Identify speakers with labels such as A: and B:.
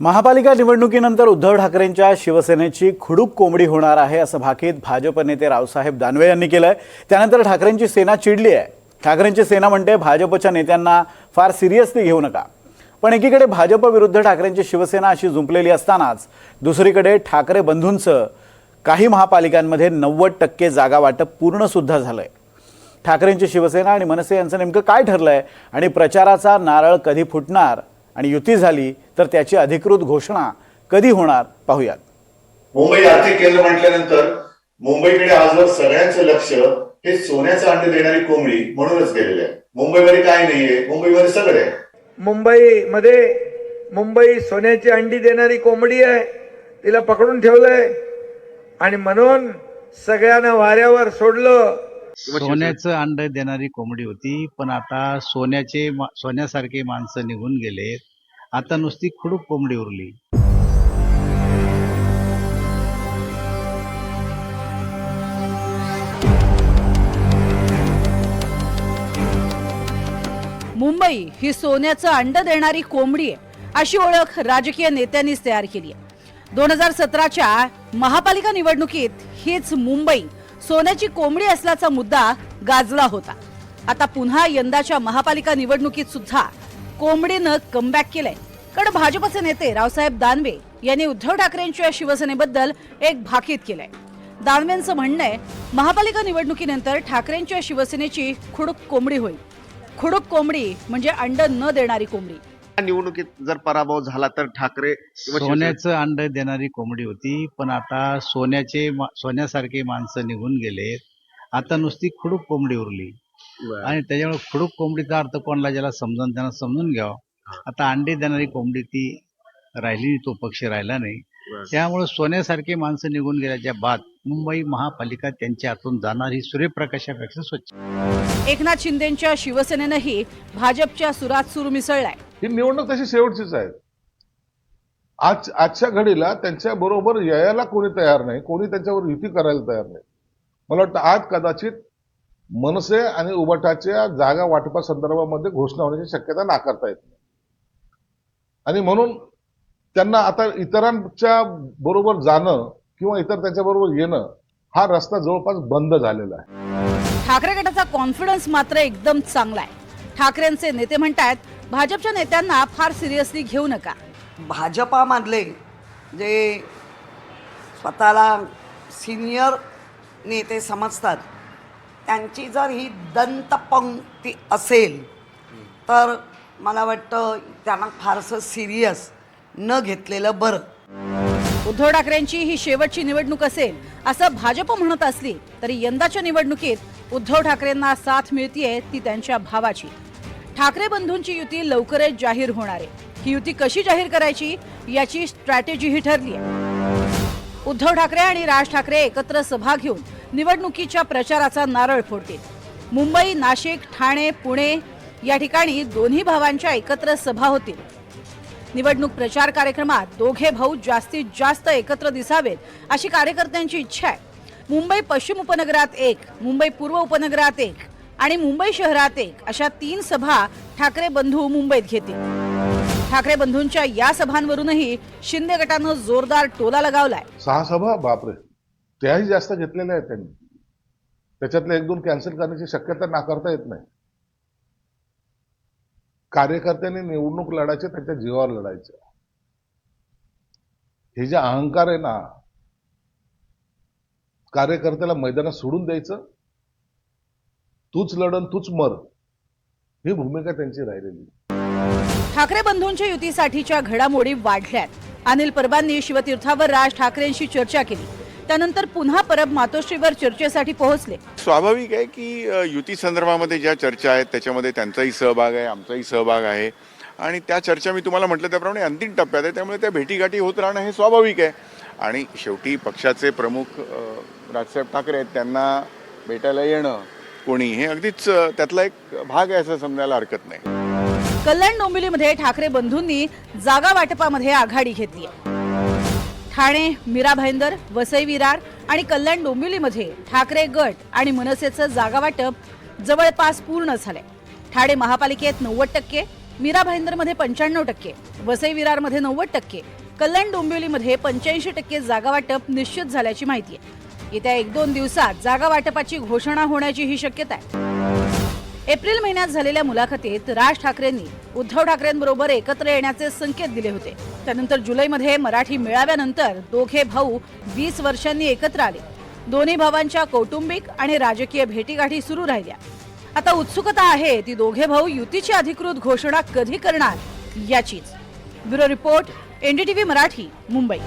A: महापालिका निवडणुकीनंतर उद्धव ठाकरेंच्या शिवसेनेची खुडूक कोंबडी होणार आहे असं भाकीत भाजप नेते रावसाहेब दानवे यांनी केलं आहे त्यानंतर ठाकरेंची सेना चिडली आहे. ठाकरेंची सेना म्हणते भाजपच्या नेत्यांना फार सिरियसली घेऊ नका. पण एकीकडे भाजप विरुद्ध ठाकरेंची शिवसेना अशी जुंपलेली असतानाच दुसरीकडे ठाकरे बंधूंचं काही महापालिकांमध्ये नव्वद टक्के जागा वाटप पूर्णसुद्धा झालं आहे ठाकरेंची शिवसेना आणि मनसे यांचं नेमकं काय ठरलं आहे आणि प्रचाराचा नारळ कधी फुटणार? आणि युती झाली तर त्याची अधिकृत घोषणा कधी होणार पाहूयात.
B: मुंबई आर्थिक केंद्र म्हटल्यानंतर मुंबईकडे आजवर सगळ्यांचं लक्ष हे सोन्याचं अंड देणारी कोंबडी म्हणूनच गेलेलं आहे. मुंबईमध्ये काय नाहीये मुंबईमध्ये सगळं आहे.
C: मुंबईमध्ये मुंबई सोन्याची अंडी देणारी कोंबडी आहे तिला पकडून ठेवलंय आणि म्हणून सगळ्यांना वाऱ्यावर सोडलं
D: सोन्याचं अंड देणारी कोंबडी होती पण आता सोन्याचे सोन्यासारखे माणसं निघून गेलेत आता नुसती खुडूक कोंबडी उरली.
E: मुंबई ही सोन्याचं अंड देणारी कोंबडी आहे अशी ओळख राजकीय नेत्यांनीच तयार केली आहे. दोन हजार सतराच्या महापालिका निवडणुकीत हीच मुंबई सोन्याची कोंबडी असल्याचा मुद्दा गाजला होता. आता पुन्हा यंदाच्या महापालिका निवडणुकीत सुद्धा कोंबडीनं कमबॅक केलंय. कारण भाजपचे नेते रावसाहेब दानवे यांनी उद्धव ठाकरेंच्या शिवसेनेबद्दल एक भाकीत केलंय. दानवेंचं म्हणणं आहे महापालिका निवडणुकीनंतर ठाकरेंच्या शिवसेनेची खुडूक कोंबडी होईल. खुडूक कोंबडी म्हणजे अंड न देणारी कोंबडी.
F: निवडणुकीत जर पराभव झाला तर ठाकरे
D: सोन्याचं अंड देणारी कोंबडी होती पण आता सोन्याचे सोन्यासारखे माणसं निघून गेलेत आता नुसती खुडूक कोंबडी उरली. आणि त्याच्यामुळे खुडूक कोंबडीचा अर्थ कोणाला ज्याला समजून त्यांना समजून घ्यावं. आता अंडे देणारी कोंबडी ती राहिली नाही, तो पक्ष राहिला नाही. त्यामुळे सोन्यासारखे माणसं निघून गेल्याच्या बाद मुंबई महापालिका त्यांच्या हातून जाणार ही सूर्यप्रकाशापेक्षा स्वच्छ.
E: एकनाथ शिंदेच्या शिवसेनेनंही भाजपच्या सुरात सूर मिसळलाय.
G: ही निवडणूक तशी शेवटचीच आहे. आज आजच्या घडीला त्यांच्या बरोबर यायला कोणी तयार नाही कोणी त्यांच्यावर युती करायला तयार नाही. मला वाटतं आज कदाचित मनसे आणि उबाटाच्या जागा वाटपा संदर्भामध्ये घोषणा होण्याची शक्यता नाकारता येत नाही. आणि म्हणून त्यांना आता इतरांच्या बरोबर जाणं किंवा इतर त्यांच्याबरोबर येणं हा रस्ता जवळपास बंद झालेला आहे.
E: ठाकरे गटाचा कॉन्फिडन्स मात्र एकदम चांगला आहे. ठाकरेंचे नेते म्हणतात भाजपच्या नेत्यांना फार सिरियसली घेऊ नका.
H: भाजपामधले जे स्वतःला सिनियर नेते समजतात त्यांची जर ही दंतपंक्ती असेल तर मला वाटतं त्यांना फारसं सिरियस न घेतलेलं बरं.
E: उद्धव ठाकरेंची ही शेवटची निवडणूक असेल असं भाजप म्हणत असली तरी यंदाच्या निवडणुकीत उद्धव ठाकरेंना साथ मिळतीये ती त्यांच्या भावाची. ठाकरे बंधूंची युती लवकरच जाहीर होणार आहे. ही युती कशी जाहीर करायची याची स्ट्रॅटेजीही ठरली आहे. उद्धव ठाकरे आणि राज ठाकरे एकत्र सभा घेऊन निवडणुकीच्या प्रचाराचा नारळ फोडतील. मुंबई नाशिक ठाणे पुणे या ठिकाणी दोन्ही भावांच्या एकत्र सभा होतील. निवडणूक प्रचार कार्यक्रमात दोघे भाऊ जास्तीत जास्त एकत्र दिसावेत अशी कार्यकर्त्यांची इच्छा आहे. मुंबई पश्चिम उपनगरात एक मुंबई पूर्व उपनगरात एक. आणि मुंबई शहरात एक अशा तीन सभा ठाकरे बंधू मुंबईत घेतील. ठाकरे बंधूंच्या या सभांवरूनही शिंदे गटानं जोरदार टोला लगावलाय.
G: सहा सभा? बापरे. त्याही जास्त घेतलेल्या आहेत त्यांनी. त्याच्यातले एक दोन कॅन्सल करण्याची शक्यता नाकारता येत नाही. कार्यकर्त्यांनी निवडणूक लढायचे त्यांच्या जीवावर लढायचे. हे जे अहंकार आहे ना कार्यकर्त्याला मैदानात सोडून द्यायचं तूच लढन तूच मर. ही भूमिका त्यांची राहिलेली.
E: ठाकरे बंधूंच्या युतीसाठीच्या घडामोडी वाढल्यात. अनिल परबांनी शिवतीर्थावर राज ठाकरेंशी चर्चा केली. त्यानंतर पुन्हा परब मातोश्रीवर चर्चेसाठी पोहोचले.
I: स्वाभाविक आहे की युती संदर्भामध्ये ज्या चर्चा आहेत त्याच्यामध्ये त्यांचाही सहभाग आहे आमचाही सहभाग आहे. आणि त्या चर्चा मी तुम्हाला म्हटलं त्याप्रमाणे अंतिम टप्प्यात आहे त्यामुळे त्या भेटीगाठी होत राहणं हे स्वाभाविक आहे. आणि शेवटी पक्षाचे प्रमुख राजसाहेब ठाकरे आहेत त्यांना भेटायला येणं कोणी हे अगदीच त्यातला एक भाग आहे असं समजायला हरकत नाही.
E: कल्याण डोंबिवलीमध्ये ठाकरे बंधूंनी जागा वाटपामध्ये आघाडी घेतली ठाणे मीरा भाईंदर वसई विरार आणि कल्याण डोंबिवलीमध्ये ठाकरे गट आणि मनसेचं जागा वाटप जवळपास पूर्ण झालंय. ठाणे महापालिकेत नव्वद टक्के मीरा भाईंदरमध्ये पंच्याण्णव टक्के वसई विरारमध्ये नव्वद टक्के कल्याण डोंबिवलीमध्ये पंच्याऐंशी टक्के जागा वाटप निश्चित झाल्याची माहिती आहे. येत्या एक दोन दिवसात जागा वाटपाची घोषणा होण्याची ही शक्यता आहे. एप्रिल महिन्यात झालेल्या मुलाखतीत राज ठाकरेंनी उद्धव ठाकरेंबरोबर एकत्र येण्याचे संकेत दिले होते. त्यानंतर जुलैमध्ये मराठी मेळाव्यानंतर दोघे भाऊ वीस वर्षांनी एकत्र आले. दोन्ही भावांच्या कौटुंबिक आणि राजकीय भेटीगाठी सुरू राहिल्या. आता उत्सुकता आहे ती दोघे भाऊ युतीची अधिकृत घोषणा कधी करणार याचीच. Bureau report NDTV Marathi Mumbai.